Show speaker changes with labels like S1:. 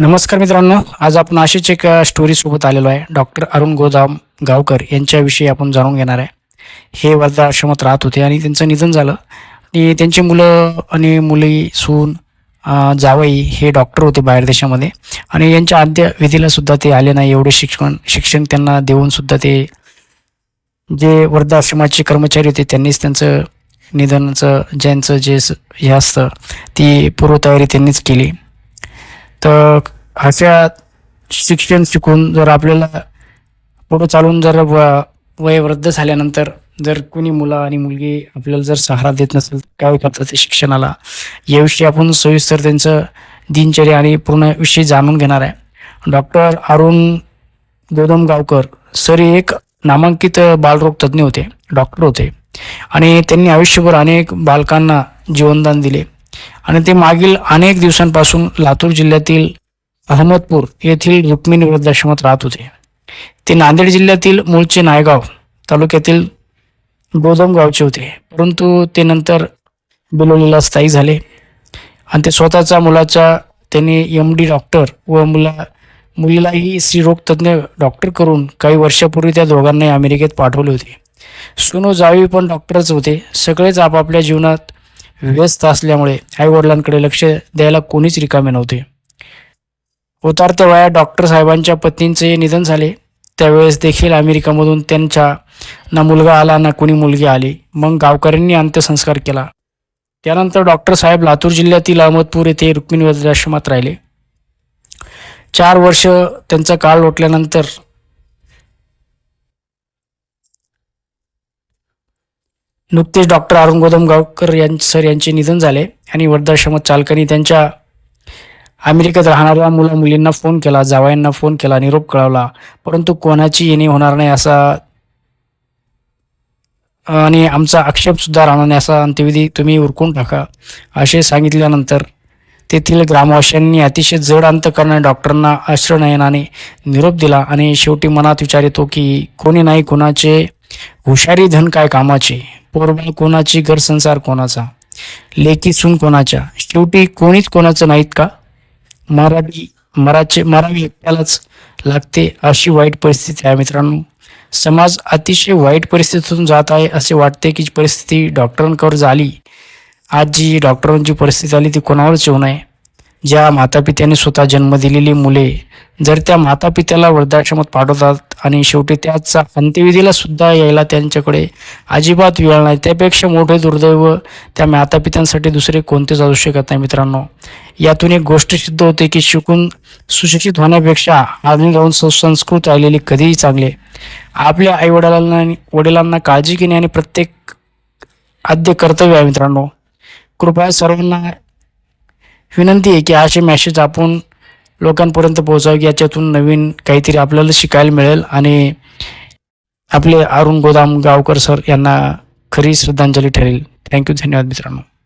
S1: नमस्कार मित्रांनो आज आपण अशीच एक स्टोरी सोबत आलेलो आहे. डॉक्टर अरुण गोदाम गावकर यांच्याविषयी आपण जाणून घेणार आहे. हे वर्धा आश्रमात राहत होते आणि त्यांचं निधन झालं. आणि त्यांची मुलं आणि मुली सून जावई हे डॉक्टर होते बाहेर देशामध्ये. आणि यांच्या अंत्यविधीला सुद्धा ते आले नाही. एवढे शिक्षण शिक्षण त्यांना देऊन सुद्धा ते जे वर्धा आश्रमाचे कर्मचारी होते त्यांनीच त्यांचं निधनाचं ज्यांचं जे स- हे असतं ती पूर्वतयारी त्यांनीच केली. तर अशा शिक्षण शिकून जर आपल्याला पुढं चालून जर व- झाल्यानंतर जर कोणी मुलं आणि मुलगी आपल्याला जर सहारा देत नसेल तर काय करतात ते शिक्षणाला? याविषयी आपण सविस्तर त्यांचं दिनचर्या आणि पूर्ण विषयी जाणून घेणार आहे. डॉक्टर अरुण गोदम गावकर सर एक नामांकित बालरोग तज्ज्ञ होते डॉक्टर होते. आणि त्यांनी आयुष्यभर अनेक बालकांना जीवनदान दिले. आणि ते मागील अनेक दिवसांपासून लातूर जिल्ह्यातील अहमदपूर येथील रुक्मिणी वृद्धाश्रमात राहत होते. ते नांदेड जिल्ह्यातील मूळचे नायगाव तालुक्यातील गोदम गावचे होते. परंतु ते नंतर बिलोलीला स्थायी झाले आणि ते स्वतःचा मुलाचा त्यांनी एम डी डॉक्टर व मुला मुलीलाही स्त्रीरोग तज्ज्ञ डॉक्टर करून काही वर्षापूर्वी त्या दोघांनाही अमेरिकेत पाठवले होते. सुनो जावी पण डॉक्टरच होते. सगळेच आपापल्या जीवनात व्यस्त असल्यामुळे आईवडिलांकडे लक्ष द्यायला कोणीच रिकामे नव्हते. उतारत्या वयात डॉक्टर साहेबांच्या पत्नींचे निधन झाले. त्यावेळेस देखील अमेरिकामधून त्यांच्या ना मुलगा आला ना कोणी मुलगी आली. मग गावकऱ्यांनी अंत्यसंस्कार केला. त्यानंतर डॉक्टर साहेब लातूर जिल्ह्यातील अहमदपूर येथे रुक्मिणी वृद्धाश्रमात राहिले. चार वर्ष त्यांचा काळ लोटल्यानंतर नुकतेच डॉक्टर अरुण गोदम गावकर यां सर यांचे निधन झाले आणि वृद्धाश्रमात चालकांनी त्यांच्या अमेरिकेत राहणाऱ्या मुला मुलींना फोन केला जावयांना फोन केला निरोप कळवला. परंतु कोणाची येणे होणार नाही असा आणि आमचा आक्षेपसुद्धा राहणार नाही असा अंत्यविधी तुम्ही उरकून टाका. असे सांगितल्यानंतर तेथील ग्रामवाशांनी अतिशय जड अंत करणाऱ्या डॉक्टरांना आश्रनयनाने निरोप दिला आणि शेवटी मनात विचार येतो की कोणी नाही कोणाचे हुशारी धन काय कामाचे. पोरबाळ कोणाची घर संसार कोणाचा? लेकी सून कोणाच्या? शेवटी कोणीच कोणाचं नाहीत का? मराठी मराचे मरावी एकट्यालाच लागते अशी वाईट परिस्थिती आहे मित्रांनो. समाज अतिशय वाईट परिस्थितीतून जात आहे असे वाटते की परिस्थिती डॉक्टरांकडे झाली आज जी डॉक्टरांची परिस्थिती आली ती कोणावरच येऊ नये. ज्या मातापित्याने स्वतः जन्म दिलेली मुले जर त्या मातापित्याला वृद्धाश्रमात पाठवतात आणि शेवटी त्याचा अंत्यविधीला सुद्धा यायला त्यांच्याकडे अजिबात वेळ नाही. त्यापेक्षा मोठे दुर्दैव त्या मातापित्यांसाठी दुसरे कोणतेच असू शकत नाही मित्रांनो. यातून एक गोष्ट सिद्ध होते की शिकून सुशिक्षित होण्यापेक्षा आधुनिक राहून सुसंस्कृत राहिलेली कधीही चांगले. आपल्या आईवडिलांना वडिलांना काळजी घेणे आणि प्रत्येक आद्य कर्तव्य आहे मित्रांनो. कृपया सर्वांना विनंती आहे की असे मॅसेज आपण लोकांपर्यंत पोहोचावं की याच्यातून नवीन काहीतरी आपल्याला शिकायला मिळेल. आणि आपले अरुण गोदाम गावकर सर यांना खरी श्रद्धांजली ठरेल. थँक्यू. धन्यवाद मित्रांनो.